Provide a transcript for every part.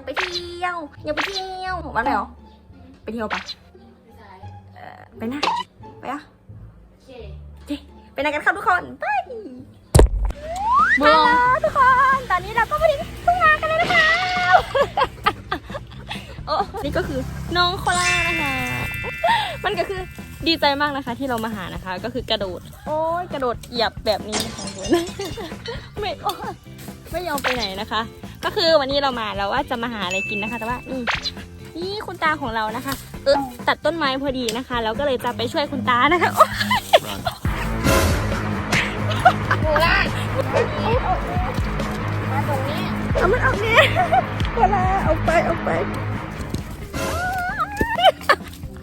ากไปเที่ยวอยากไปเที่ยววันไหนหรอไปเที่ยวปะเออไปนะไปอะโอเคไปไหนกันครับทุกคนไปฮัลโหลทุกคน ตอนนี้เราก็มาถึงทุ่งนากันแล้วนะคะโอ้นี่ก็คือน้องโคล่านะคะมันก็คือดีใจมากนะคะที่เรามาหานะคะ ก็คือกระโดด โอ้ยกระโดดเหยียบแบบนี้นะคะทุกคนไม่โอ้ยไม่ยอมไปไหนนะคะ ก็คือวันนี้เรามาเราว่าจะมาหาอะไรกินนะคะ แต่ว่านี่นี่คุณตาของเรานะคะ เออตัดต้นไม้พอดีนะคะ เราก็เลยจะไปช่วยคุณตานะคะเอามันออกนี่ยโคล่าเอาไปเอาไป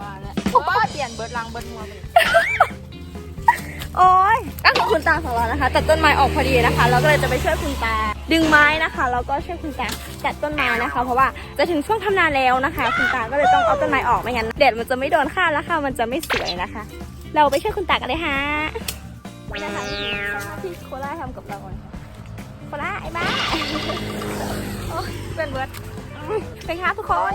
มาแล้วโอ้เปลี่ยนเบิร์ดลังเบิร์ดหัวโอ้ยก็คือคุณตาของเรานะคะ ตัดต้นไม้ออกพอดีนะคะ เราก็เลยจะไปช่วยคุณตา ดึงไม้นะคะแล้วก็ช่วยคุณตาตัดต้นไม้นะคะ เพราะว่าจะถึงช่วงทำนาแล้วนะคะ คุณตาก็เลยต้องเอาต้นไม้ออกไม่งั้นแดดมันจะไม่โดนข้าวแล้วค่ะมันจะไม่สวยนะคะ เราไปช่วยคุณตากันเลยฮะนี่นะคะที่โคล่าทำกับเรานะคะโคล่าไอ้บ้าโอ้ยเป็นเบิร์ดไปค่ะทุกคน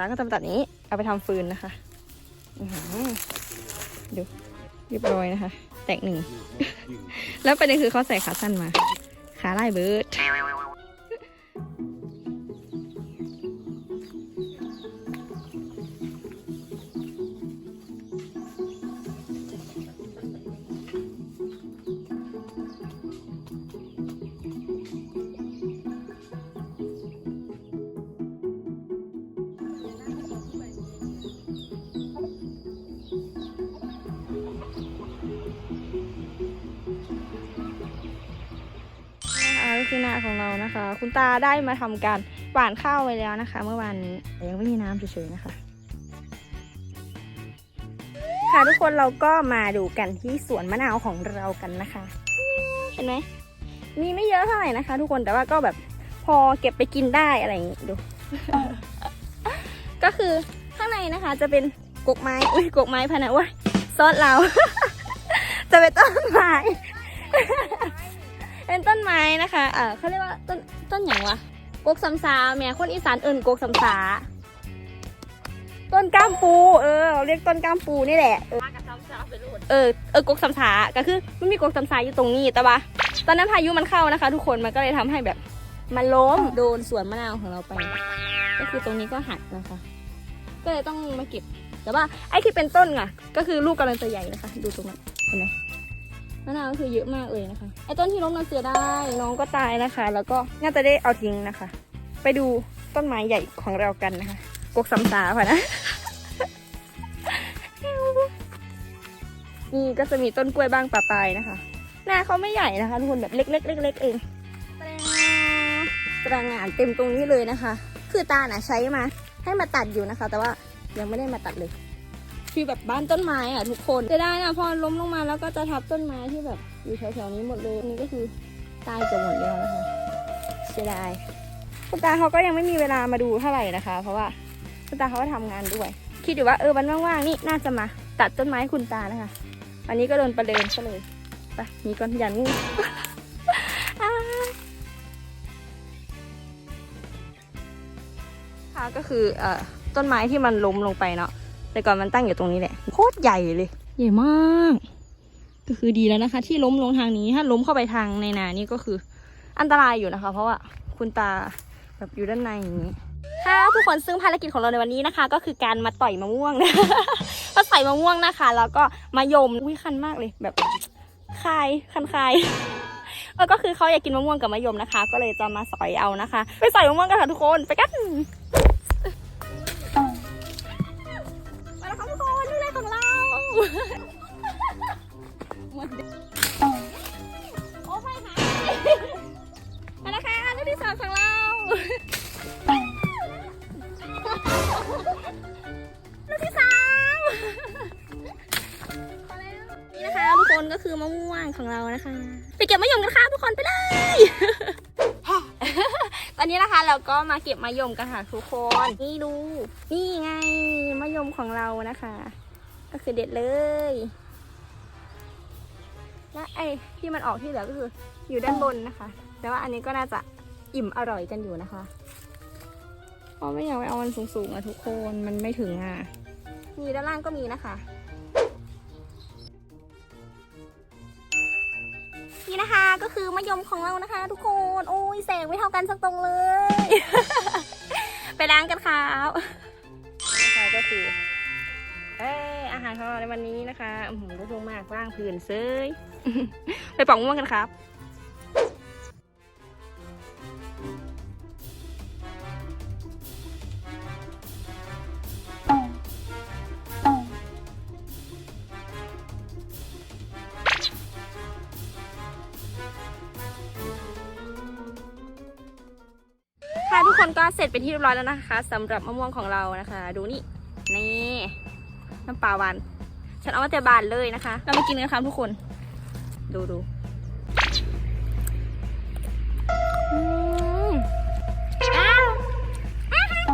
คะ ก็จะมาตัดนี้ เอาไปทำฟืนนะคะดูเรียบร้อยนะคะ แตกหนึ่ง แล้วประเด็นคือเขาใส่ขาสั้นมา ขาลายเบิร์ด คะก็คือนาของเรานะคะ คุณตาได้มาทำการหว่านข้าวไว้แล้วนะคะ เมื่อวานนี้แต่ยังไม่มีน้ำเฉยๆนะคะ ค่ะทุกคนเราก็มาดูกันที่สวนมะนาวของเรากันนะคะ เห็นไหมมีไม่เยอะเท่าไหร่นะคะ ทุกคนแต่ว่าก็แบบพอเก็บไปกินได้อะไรอย่างงี้ดู ก็คือข้างในนะคะ จะเป็นกกไม้อุ้ยกกไม้พะนะว่าซอสเรา จะเป็นต้นไม้ เป็นต้นไม้นะคะเออเขาเรียกว่าต้นต้นอย่างวะกกสำสาแม่คนอีสานเอิญกกสำสาต้นก้ามปู เออเราเรียกต้นก้ามปูนี่แหละ เออมากับซ้ำซ้ำไปโหลดเออเออกกสำสาก็คือมันมีกกสำสาอยู่ตรงนี้แต่ว่าตอนนั้นพายุมันเข้านะคะ ทุกคนมันก็เลยทำให้แบบ มันล้มโดนสวนมะนาวของเราไป ก็คือตรงนี้ก็หักนะคะ ก็เลยต้องมาเก็บ แต่ว่าไอ้ที่เป็นต้นอะ ก็คือลูกกำลังจะใหญ่นะคะ ดูตรงนั้นเห็นไหม มะนาวก็คือเยอะมากเลยนะคะ ไอ้ต้นที่ล้มนั้นเสียได้น้องก็ตายนะคะ แล้วก็น่าจะได้เอาทิ้งนะคะ ไปดูต้นไม้ใหญ่ของเรากันนะคะกกสำสาค่ะนะ นี่ก็จะมีต้นกล้วยบ้างปลาปลายนะคะ หน้าเขาไม่ใหญ่นะคะทุกคนแบบเล็กๆเล็กๆเองตรางานเต็มตรงนี้เลยนะคะ คือตาน่ะใช้มาให้มาตัดอยู่นะคะ แต่ว่ายังไม่ได้มาตัดเลย คือแบบบ้านต้นไม้อะทุกคนจะได้นะพอล้มลงมาแล้วก็จะทับต้นไม้ที่แบบอยู่แถวๆนี้หมดเลยนี่ก็คือตายเกือบหมดแล้วนะคะเสียดายคุณตาเขาก็ยังไม่มีเวลามาดูเท่าไหร่นะคะ เพราะว่าคุณตาเขาก็ทำงานด้วย คิดอยู่ว่าเออวันว่างๆนี่น่าจะมา ตัดต้นไม้คุณตานะคะ อันนี้ก็โดนประเดิมซะเลยไปมีก้อนยันงูค่ะก็คือเอ่อต้นไม้ที่มันล้มลงไปเนาะ แต่ก่อนมันตั้งอยู่ตรงนี้แหละโคตรใหญ่เลย ใหญ่มาก ก็คือดีแล้วนะคะ ที่ล้มลงทางนี้ถ้าล้มเข้าไปทางในนานี่ก็คือ อันตรายอยู่นะคะ เพราะว่าคุณตาแบบอยู่ด้านในอย่างนี้ค่ะทุกคนซึ่งภารกิจของเราในวันนี้นะคะ ก็คือการมาต่อยมะม่วงนะมาใส่มะม่วงนะคะ แล้วก็มายมอุ้ยคันมากเลยแบบคายคันคายเออก็คือเขาอยากกินมะม่วงกับมะยมนะคะ ก็เลยจะมาสอยเอานะคะ ไปสอยมะม่วงกันค่ะทุกคนไปกัน โอ้ไม่หายมาแล้วค่ะลูกที่สามของเราลูกที่สามนี่นะคะทุกคนก็คือมะม่วงของเรานะคะ ไปเก็บมะยมกันค่ะทุกคนไปเลย ตอนนี้นะคะเราก็มาเก็บมะยมกันค่ะทุกคน นี่ดู นี่ไงมะยมของเรานะคะ ก็คือเด็ดเลย และไอ้ที่มันออกที่เหลือก็คืออยู่ด้านบนนะคะ แต่ว่าอันนี้ก็น่าจะอิ่มอร่อยกันอยู่นะคะเพราะไม่อยากไปเอามันสูงๆอะทุกคนมันไม่ถึงอะมีด้านล่างก็มีนะคะนี่นะคะก็คือมะยมของเรานะคะ ทุกคนโอ้ยแสงไม่เท่ากันสักตรงเลย ไปล้างกันครับนะคะ ในวันนี้นะคะอือหือรูปมากว่างผื่นเซย ไปปอกมะม่วงกันครับค่ะทุกคนก็เสร็จเป็นที่เรียบร้อยแล้วนะคะสำหรับมะม่วงของเรานะคะ ดูนี่ นี่ น้ำปลาหวาน ฉันเอามาแต่บานเลยนะคะ เรามากินกันครับทุกคน ดูดูอืมอ้าวอ้าว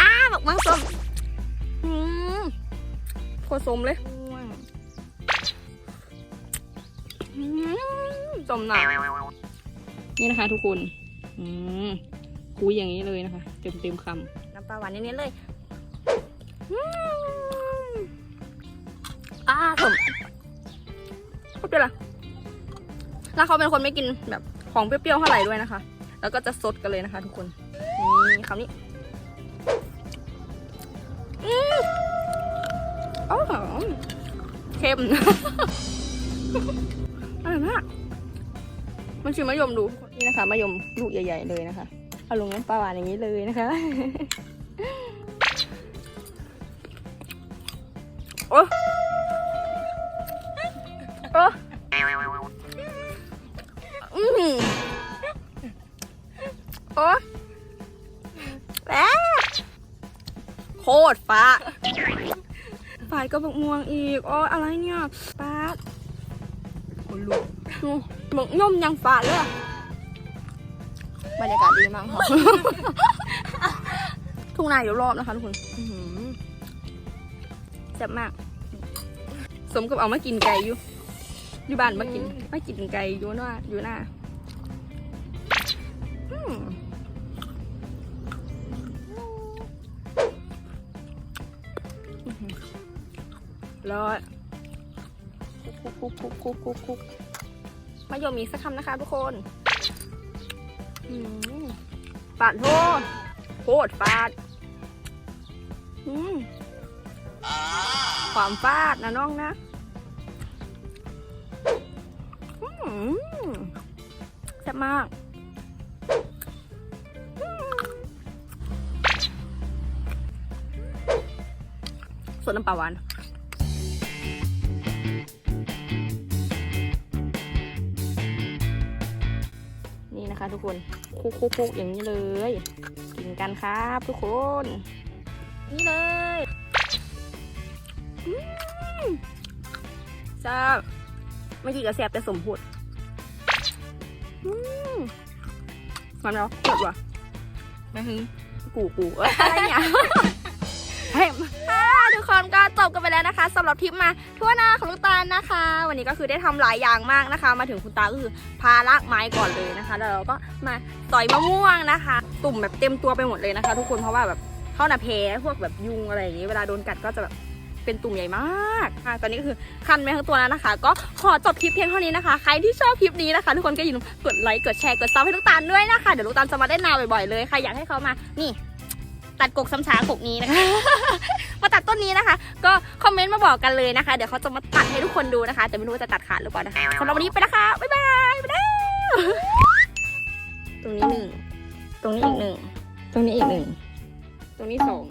อ้าวบอกมังสมอืมโคตรสมเลยม่วงอืมสมหนานี่นะคะทุกคนอืมคุยอย่างนี้เลยนะคะ เต็มเต็มๆคำน้ำปลาหวานเน้นๆเลย ปละแล้วเขาเป็นคนไม่กินแบบของเปรี้ยวๆเท่าไหร่ด้วยนะคะ แล้วก็จะสดกันเลยนะคะ ทุกคนนี่คำนี้อืมอ๋อเค็มอร่อยมากมันชิมมะยมดูนี่นะคะมะยมลูกใหญ่ ๆ เลยนะคะ เอาลงน้ำปลาหวานอย่างนี้เลยนะคะ โอ้ โคตรฟ้าฝาดก็บักม่วงอีกโอ้อะไรเนี่ยป้าดคนลุกหมึกนุ่มยังฝาดเลยอะบรรยากาศดีมากค่ะทุ่งนาอยู่รอบนะคะทุกคนอื้อหือแซ่บมาก สมกับเอามากินไก่อยู่ อยู่บ้านมากินมากินไก่อยู่หน้าอยู่หน้า ร้อยคุกคุกคุกคุกคุกคุกมายมอีกสักคำนะคะทุกคนอืมปาดโทษโคตรปาดความฟาดนะน้องนะแซ่บมากส่วนน้ำปลาหวาน นี่นะคะ ทุกคนคุกคุกคุกอย่างนี้เลย กินกันครับทุกคน นี่เลยอืมแซ่บไม่กี่กระแซบแต่สมพูดอืมมันแล้วเผ็ดว่ะไม่ถึงกูกูเอ้ยอะไรเนี่ยเฮ้ย ค่ะทุกคนก็จบกันไปแล้วนะคะสำหรับทริปมาทั่วหน้าของลูกตาลนะคะ วันนี้ก็คือได้ทำหลายอย่างมากนะคะ มาถึงคุณตาก็คือพาลากไม้ก่อนเลยนะคะ แล้วเราก็มาต่อยมะม่วงนะคะ ตุ่มแบบเต็มตัวไปหมดเลยนะคะ ทุกคนเพราะว่าแบบเข้าหนาแพ้พวกแบบยุงอะไรอย่างนี้เวลาโดนกัดก็จะแบบเป็นตุ่มใหญ่มากค่ะตอนนี้ก็คือคันไปทั้งตัวแล้วนะคะ ก็ขอจบคลิปเพียงเท่านี้นะคะ ใครที่ชอบคลิปนี้นะคะ ทุกคนก็อย่าลืมกดไลค์ กดแชร์ กดซับให้ลูกตาลด้วยนะคะ เดี๋ยวลูกตาลจะมาได้นาบ่อยๆเลย ใครอยากให้เขามา นี่ ตัดกกซ้ำช้ากกนี้นะคะ มาตัดต้นนี้นะคะ ก็คอมเมนต์มาบอกกันเลยนะคะ เดี๋ยวเขาจะมาตัดให้ทุกคนดูนะคะ แต่ไม่รู้ว่าจะตัดขาดหรือเปล่านะคะสำหรับวันนี้ไปแล้วค่ะบ๊ายบายไปแล้วตรงนี้หนึ่ง ตรงนี้อีกหนึ่ง ตรงนี้อีกหนึ่ง ตรงนี้สอง